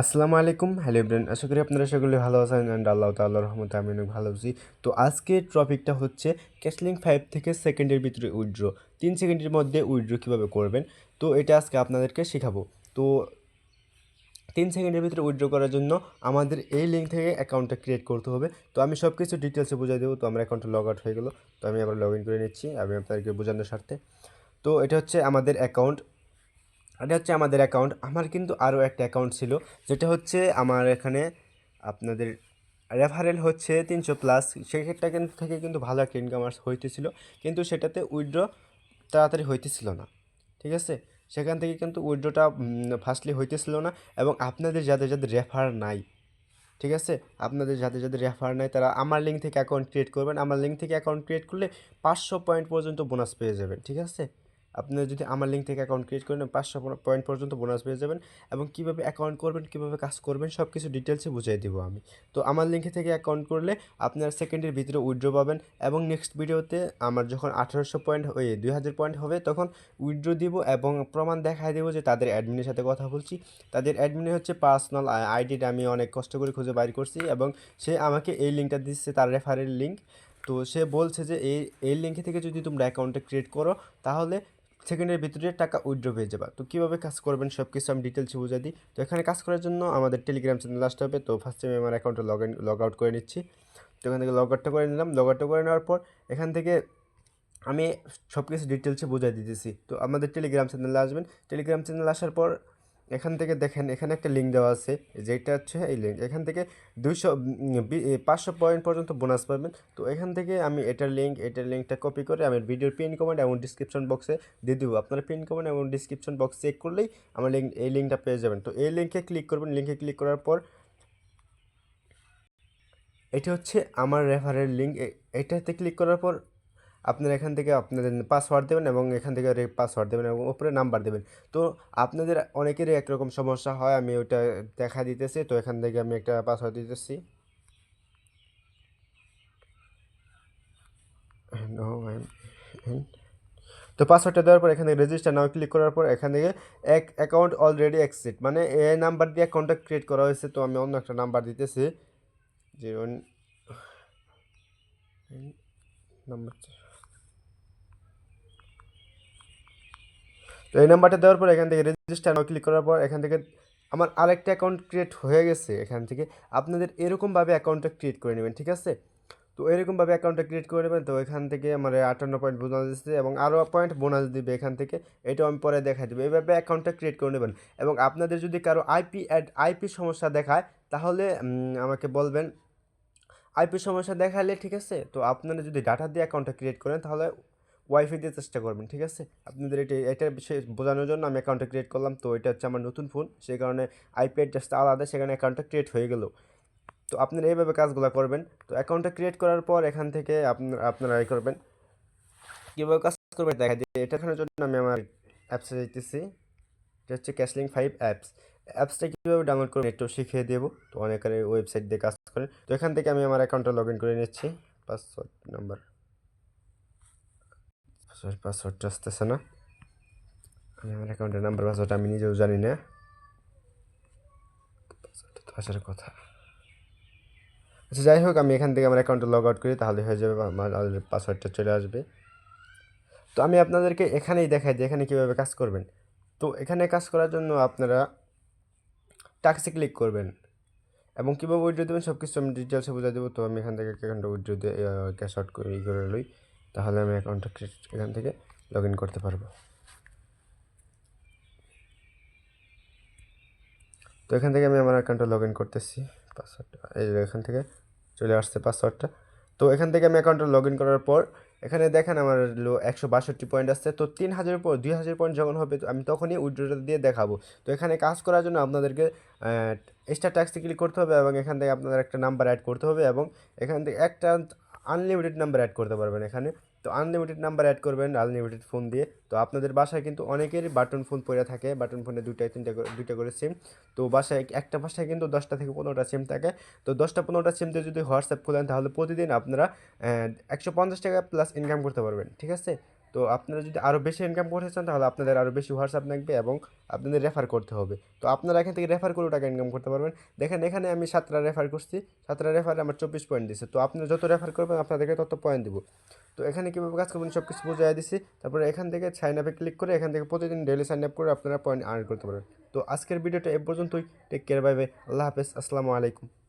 আসসালামু আলাইকুম। Hello brain আশা করি আপনারা সকলে ভালো আছেন অ্যান্ড আল্লাহ তাল্লাহ রহমতে আমি অনেক ভালো আছি। তো আজকের টপিকটা হচ্ছে ক্যাশলিং ফাইভ থেকে সেকেন্ডের ভিতরে উইথড্র তিন সেকেন্ডের মধ্যে উইথড্র কীভাবে করবেন? তো এটা আজকে আপনাদেরকে শেখাবো। তো তিন সেকেন্ডের ভিতরে উইথড্র করার জন্য আমাদের এই লিঙ্ক থেকে অ্যাকাউন্টটা ক্রিয়েট করতে হবে। তো আমি সব কিছু ডিটেলসে বুঝিয়ে দেবো। তো আমার অ্যাকাউন্টটা লগ আউট হয়ে গেলো। তো আমি আবার লগ ইন করে নিচ্ছি। আমি আপনাদেরকে বোঝানোর স্বার্থে। তো এটা হচ্ছে আমাদের অ্যাকাউন্ট এটা হচ্ছে আমাদের অ্যাকাউন্ট আমার কিন্তু আরও একটা অ্যাকাউন্ট ছিল, যেটা হচ্ছে আমার এখানে আপনাদের রেফারেল হচ্ছে তিনশো প্লাস সেক্ষেত্রে থেকে কিন্তু ভালো একটা ইনকাম হইতেছিল, কিন্তু সেটাতে উইথড্র তাড়াতাড়ি হইতেছিল না, ঠিক আছে? সেখান থেকে কিন্তু উইথড্রটা ফার্স্টলি হইতেছিল না, এবং আপনাদের যাদের যাদের রেফার নাই, ঠিক আছে? আপনাদের যাদের যাদের রেফার নাই, তারা আমার লিঙ্ক থেকে অ্যাকাউন্ট ক্রিয়েট করবেন। আমার লিঙ্ক থেকে অ্যাকাউন্ট ক্রিয়েট করলে পাঁচশো পয়েন্ট পর্যন্ত বোনাস পেয়ে যাবেন, ঠিক আছে? আপনারা যদি আমার লিঙ্ক থেকে অ্যাকাউন্ট ক্রিয়েট করেন, পাঁচশো পয়েন্ট পর্যন্ত বোনাস পেয়ে যাবেন এবং কীভাবে অ্যাকাউন্ট করবেন, কীভাবে কাজ করবেন সব কিছু ডিটেলসে বুঝিয়ে দেবো আমি। তো আমার লিঙ্কে থেকে অ্যাকাউন্ট করলে আপনারা সেকেন্ডের ভিতরে উইড্রো পাবেন এবং নেক্সট ভিডিওতে আমার যখন আঠারোশো পয়েন্ট ওই দুই হাজার পয়েন্ট হবে, তখন উইথড্র দিব এবং প্রমাণ দেখায় দেবো যে তাদের অ্যাডমিনের সাথে কথা বলছি। তাদের অ্যাডমিনে হচ্ছে পার্সোনাল আইডিটা আমি অনেক কষ্ট করে খুঁজে বাইর করছি এবং সে আমাকে এই লিঙ্কটা দিচ্ছে, তার রেফারের লিঙ্ক তো সে বলছে যে এই এই লিঙ্কে থেকে যদি তোমরা অ্যাকাউন্টটা ক্রিয়েট করো, তাহলে সেকেন্ডের ভিতরে টাকা উইড্রো হয়ে যাবা। তো কীভাবে কাজ করবেন সব কিছু আমি ডিটেলসে বুঝিয়ে দিই। তো এখানে কাজ করার জন্য আমাদের টেলিগ্রাম চ্যানেল আসতে হবে। তো ফার্স্ট আমি আমার অ্যাকাউন্টে লগ ইন লগ আউট করে নিচ্ছি। তো এখান থেকে লগ আউটটা করে নিলাম। লগ আউটটা করে নেওয়ার পর এখান থেকে আমি সব কিছু ডিটেলসে বুঝিয়ে দিতেছি। তো আমাদের টেলিগ্রাম চ্যানেলে আসবেন। টেলিগ্রাম চ্যানেল আসার পর এখান থেকে দেখেন, এখানে একটা লিঙ্ক দেওয়া আছে, যেটা হচ্ছে এই লিঙ্ক এখান থেকে দুইশো পাঁচশো পয়েন্ট পর্যন্ত বোনাস পাবেন। তো এখান থেকে আমি এটার লিঙ্ক এটার লিঙ্কটা কপি করে আমি ভিডিওর পিন কমেন্ট এবং ডিসক্রিপশন বক্সে দিয়ে দেবো। আপনারা পিন কমেন্ট এবং ডিসক্রিপশন বক্স চেক করলেই আমার লিঙ্ক এই লিঙ্কটা পেয়ে যাবেন। তো এই লিঙ্কে ক্লিক করবেন। লিঙ্কে ক্লিক করার পর এটা হচ্ছে আমার রেফারের লিঙ্ক এটাতে ক্লিক করার পর আপনারা এখান থেকে আপনাদের পাসওয়ার্ড দেবেন এবং এখান থেকে পাসওয়ার্ড দেবেন এবং উপরে নাম্বার দেবেন। তো আপনাদের অনেকেরই একরকম সমস্যা হয়, আমি ওইটা দেখা দিতেছি। তো এখান থেকে আমি একটা পাসওয়ার্ড দিতেছি। তো পাসওয়ার্ডটা দেওয়ার পর এখান রেজিস্টার নাও ক্লিক করার পর এখান থেকে এক অ্যাকাউন্ট অলরেডি এক্সিট মানে এ নাম্বার দিয়ে অ্যাকাউন্টটা ক্রিয়েট করা হয়েছে। তো আমি অন্য একটা নাম্বার দিতেছি। জিরো নাম্বার তো এই নাম্বারটা দেওয়ার পর এখান থেকে রেজিস্টার ক্লিক করার পর এখান থেকে আমার আরেকটা অ্যাকাউন্ট ক্রিয়েট হয়ে গেছে এখান থেকে। আপনাদের এরকমভাবে অ্যাকাউন্টটা ক্রিয়েট করে নেবেন, ঠিক আছে? তো এরকমভাবে অ্যাকাউন্টটা ক্রিয়েট করে নেবেন, তো এখান থেকে আমার আটান্ন পয়েন্ট বোনাস দিচ্ছে এবং আরও পয়েন্ট বোনাস দিবে এখান থেকে। এটাও আমি পরে দেখা দেবো। এইভাবে অ্যাকাউন্টটা ক্রিয়েট করে নেবেন এবং আপনাদের যদি কারও আইপি অ্যাড আইপি সমস্যা দেখায়, তাহলে আমাকে বলবেন। আইপি সমস্যা দেখালে ঠিক আছে? তো আপনারা যদি ডাটা দিয়ে অ্যাকাউন্টটা ক্রিয়েট করেন, তাহলে ওয়াইফাই দিয়ে চেষ্টা করবেন, ঠিক আছে? আপনাদের এটা এটা বিষয়ে বোঝানোর জন্য আমি অ্যাকাউন্টটা ক্রিয়েট করলাম। তো এটা হচ্ছে আমার নতুন ফোন সেই কারণে আইপি অ্যাড্রেসটা আলাদা, সেখানে অ্যাকাউন্টটা ক্রিয়েট হয়ে গেলো। তো আপনারা এইভাবে কাজগুলো করবেন। তো অ্যাকাউন্টটা ক্রিয়েট করার পর এখান থেকে আপনার, আপনারা এই করবেন। কীভাবে কাজ করবেন? দেখা যায় এটা দেখানোর জন্য আমি আমার অ্যাপসে যেতেছি এটা হচ্ছে ক্যাশলিং ফাইভ অ্যাপস অ্যাপসটা কীভাবে ডাউনলোড করবেন একটু শিখিয়ে দেবো। তো অনেকের ওয়েবসাইট দিয়ে কাজ করেন। তো এখান থেকে আমি আমার অ্যাকাউন্টটা লগ ইন করে নিচ্ছি। পাসওয়ার্ড নাম্বার পাসওয়ার্ডটা আসতেছে না? আমি আমার অ্যাকাউন্টের নাম্বার পাসওয়ার্ড আমি নিজেও জানি না। তো আসার কথা। আচ্ছা যাই হোক, আমি এখান থেকে আমার অ্যাকাউন্টে লগ আউট করি, তাহলে হয়ে যাবে আমার পাসওয়ার্ডটা চলে আসবে। তো আমি আপনাদেরকে এখানেই দেখাই যে এখানে কীভাবে কাজ করবেন। তো এখানে কাজ করার জন্য আপনারা টাক্সে ক্লিক করবেন। এবং কীভাবে উইড্রো দেবেন সব কিছু আমি ডিটেলসে বুঝিয়ে দেবো। তো আমি এখান থেকে অ্যাকাউন্টটা উইড্রো দিয়ে ক্যাশ আউট করে, ই করে লই। তাহলে আমি অ্যাকাউন্টটা এখান থেকে লগ করতে পারব। তো এখান থেকে আমি আমার অ্যাকাউন্টটা লগ ইন করতেছি। পাসওয়ার্ডটা এই এখান থেকে চলে আসছে পাসওয়ার্ডটা তো এখান থেকে আমি অ্যাকাউন্টটা লগ ইন করার পর, এখানে দেখেন আমার একশো বাষট্টি পয়েন্ট আসছে। তো তিন হাজারের পর, দুই হাজার পয়েন্ট যখন হবে আমি তখনই উইড্রোটা দিয়ে দেখাবো। তো এখানে কাজ করার জন্য আপনাদেরকে এক্সট্রা ট্যাক্সে ক্লিক করতে হবে এবং এখান থেকে আপনাদের একটা নাম্বার অ্যাড করতে হবে এবং এখান থেকে একটা আনলিমিটেড নাম্বার অ্যাড করতে পারবেন এখানে। তো আনলিমিটেড নাম্বার অ্যাড করবেন আনলিমিটেড ফোন দিয়ে। তো আপনাদের বাসায় কিন্তু অনেকেরই বাটন ফোন পড়ে থাকে। বাটন ফোনে দুইটা তিনটা দুইটা করে সিম তো বাসায় একটা বাসায় কিন্তু দশটা থেকে পনেরোটা সিম থাকে। তো দশটা, পনেরোটা সিম দিয়ে যদি হোয়াটসঅ্যাপ খোলেন, তাহলে প্রতিদিন আপনারা একশো পঞ্চাশ টাকা প্লাস ইনকাম করতে পারবেন। ঠিক আছে? তো আপনারা যদি আরও বেশি ইনকাম করতে চান, তাহলে আপনাদের আরও বেশি হোয়াটসঅ্যাপ লাগবে এবং আপনাদের রেফার করতে হবে। তো আপনারা এখান থেকে রেফার করেও টাকা ইনকাম করতে পারবেন। দেখেন, এখানে আমি সাতটা রেফার করছি। সাতটা রেফারে আমার চব্বিশ পয়েন্ট দিছে। তো আপনারা যত রেফার করবেন, আপনাদেরকে তত পয়েন্ট দিব। তো এখানে কীভাবে কাজ করবেন সব কিছু বুঝাই দিছি। তারপরে এখান থেকে সাইন আপে ক্লিক করে, এখান থেকে প্রতিদিন ডেলি সাইন আপ করে আপনারা পয়েন্ট আর্ন করতে পারবেন। তো আজকের ভিডিওটা এ পর্যন্তই। টেক কেয়ার বাই বাই আল্লাহ হাফেজ। আসসালামু আলাইকুম।